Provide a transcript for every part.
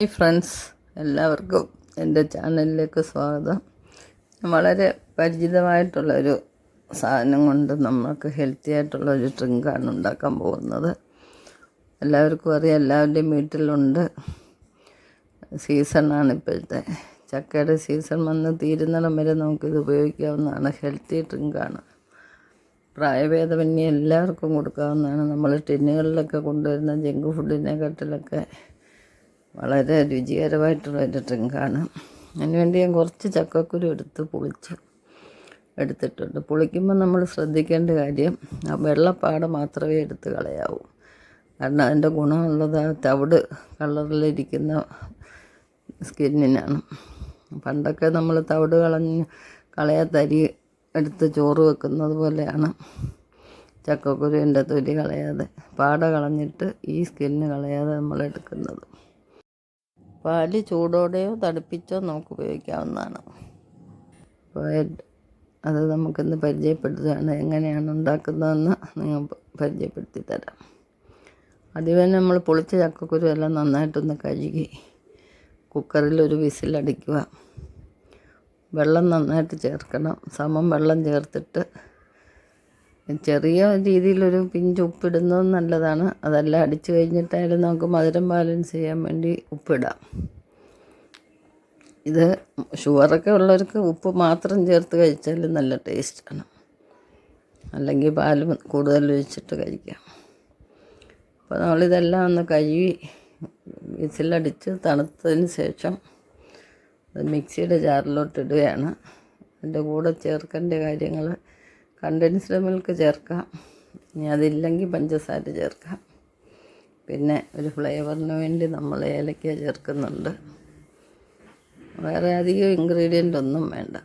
Hi friends എല്ലാവർക്കും എന്റെ ചാനലിലേക്ക് സ്വാഗതം. വളരെ പരിചിതമായിട്ടുള്ളൊരു സാധനം കൊണ്ട് നമുക്ക് ഹെൽത്തി ആയിട്ടുള്ള ഒരു ഡ്രിങ്കാണ് ഉണ്ടാക്കാൻ പോകുന്നത്. എല്ലാവർക്കും അറിയാം എല്ലാവരുടെയും വീട്ടിലുണ്ട്. സീസണാണ് ഇപ്പോഴത്തെ. ചക്കയുടെ സീസൺ വന്ന് തീരുന്നിടം വരെ നമുക്കിത് ഉപയോഗിക്കാവുന്നതാണ്. ഹെൽത്തി ഡ്രിങ്കാണ് പ്രായഭേദമന്യേ എല്ലാവർക്കും കൊടുക്കാവുന്നതാണ്. നമ്മൾ ടിന്നുകളിലൊക്കെ കൊണ്ടുവരുന്ന ജങ്ക് ഫുഡിനെക്കാട്ടിലൊക്കെ വളരെ രുചികരമായിട്ടുള്ള ഒരു ഡ്രിങ്കാണ്. അതിനുവേണ്ടി ഞാൻ കുറച്ച് ചക്കക്കുരു എടുത്ത് പുളിച്ച് എടുത്തിട്ടുണ്ട്. പുളിക്കുമ്പോൾ നമ്മൾ ശ്രദ്ധിക്കേണ്ട കാര്യം ആ വെള്ളപ്പാട് മാത്രമേ എടുത്ത് കളയാവൂ. കാരണം അതിന്റെ ഗുണമുള്ളത് ആ തവിട് കളറിലിരിക്കുന്ന സ്കിന്നിനാണ്. പണ്ടൊക്കെ നമ്മൾ തവിട് കളഞ്ഞ് കളയാ തരി എടുത്ത് ചോറ് വെക്കുന്നത് പോലെയാണ് ചക്കക്കുരുവിന്റെ തൊലി കളയാതെ പാട കളഞ്ഞിട്ട് ഈ സ്കിന്ന് കളയാതെ നമ്മൾ എടുക്കുന്നത്. പാൽ ചൂടോടെയോ തണുപ്പിച്ചോ നമുക്ക് ഉപയോഗിക്കാവുന്നതാണ്. അപ്പോൾ അത് നമുക്കിന്ന് പരിചയപ്പെടുത്തുകയാണ് എങ്ങനെയാണ് ഉണ്ടാക്കുന്നതെന്ന് നിങ്ങൾ പരിചയപ്പെടുത്തി തരാം. ആദ്യമേ നമ്മൾ പൊളിച്ച ചക്കക്കുരു എല്ലാം നന്നായിട്ടൊന്ന് കഴുകി കുക്കറിൽ ഒരു വിസിലടിക്കുക വെള്ളം നന്നായിട്ട് ചേർക്കണം. സമം വെള്ളം ചേർത്തിട്ട് ചെറിയ രീതിയിലൊരു പിഞ്ച് ഉപ്പിടുന്നത് നല്ലതാണ്. അതല്ല അടിച്ചു കഴിഞ്ഞിട്ടായാലും നമുക്ക് മധുരം ബാലൻസ് ചെയ്യാൻ വേണ്ടി ഉപ്പിടാം. ഇത് ഷുഗറൊക്കെ ഉള്ളവർക്ക് ഉപ്പ് മാത്രം ചേർത്ത് കഴിച്ചാൽ നല്ല ടേസ്റ്റാണ്. അല്ലെങ്കിൽ പാൽ കൂടുതൽ ഒഴിച്ചിട്ട് കഴിക്കാം. അപ്പോൾ നമ്മളിതെല്ലാം ഒന്ന് കഴുകി വിസിലടിച്ച് തണുത്തതിന് ശേഷം മിക്സിയുടെ ജാറിലോട്ട് ഇടുകയാണ്. അതിന്റെ കൂടെ ചേർക്കേണ്ട കാര്യങ്ങൾ കണ്ടൻസ്ഡ് മിൽക്ക് ചേർക്കാം. ഇനി അതില്ലെങ്കിൽ പഞ്ചസാര ചേർക്കാം. പിന്നെ ഒരു ഫ്ലേവറിന് വേണ്ടി നമ്മൾ ഏലക്ക ചേർക്കുന്നുണ്ട്. വേറെ അധികം ഇൻഗ്രീഡിയന്റ് ഒന്നും വേണ്ട.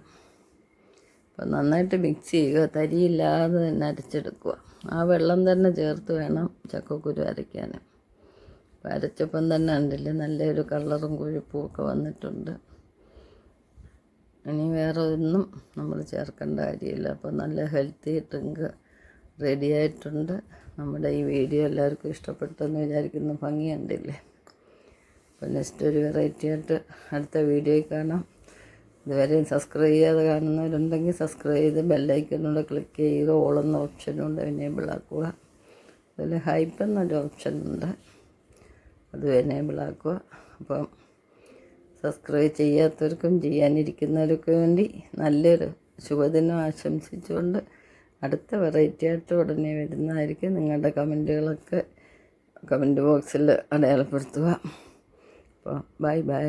അപ്പം നന്നായിട്ട് മിക്സ് ചെയ്യുക. തരിയില്ലാതെ തന്നെ അരച്ചെടുക്കുക. ആ വെള്ളം തന്നെ ചേർത്ത് വേണം ചക്കക്കുരു അരയ്ക്കാൻ അപ്പം അരച്ചപ്പം തന്നെ ഉണ്ടല്ലേ നല്ലൊരു കളറും കൊഴുപ്പും ഒക്കെ വന്നിട്ടുണ്ട്. ഇനി വേറെ ഒന്നും നമ്മൾ ചേർക്കേണ്ട കാര്യമില്ല. അപ്പോൾ നല്ല ഹെൽത്തി ഡ്രിങ്ക് റെഡി ആയിട്ടുണ്ട്. നമ്മുടെ ഈ വീഡിയോ എല്ലാവർക്കും ഇഷ്ടപ്പെട്ടെന്ന് വിചാരിക്കുന്ന. ഭംഗി അപ്പോൾ നെക്സ്റ്റ് ഒരു വെറൈറ്റി ആയിട്ട് അടുത്ത വീഡിയോയിൽ കാണാം. ഇതുവരെയും സബ്സ്ക്രൈബ് ചെയ്യാതെ കാണുന്നവരുണ്ടെങ്കിൽ സബ്സ്ക്രൈബ് ചെയ്ത് ബെല്ലൈക്കനൂടെ ക്ലിക്ക് ചെയ്യുക. ഓളെന്ന ഓപ്ഷനുണ്ട് എനേബിൾ ആക്കുക. അതിൽ ഹൈപ്പ് എന്നൊരു ഓപ്ഷനുണ്ട് അത് എനേബിൾ ആക്കുക. അപ്പം സബ്സ്ക്രൈബ് ചെയ്യാത്തവർക്കും ചെയ്യാനിരിക്കുന്നവർക്കും വേണ്ടി നല്ലൊരു ശുഭദിനം ആശംസിച്ചുകൊണ്ട് അടുത്ത വെറൈറ്റി ആയിട്ട് ഉടനെ വരുന്നതായിരിക്കും. നിങ്ങളുടെ കമന്റുകളൊക്കെ കമന്റ് ബോക്സിൽ അടയാളപ്പെടുത്തുക. അപ്പോൾ ബൈ ബൈ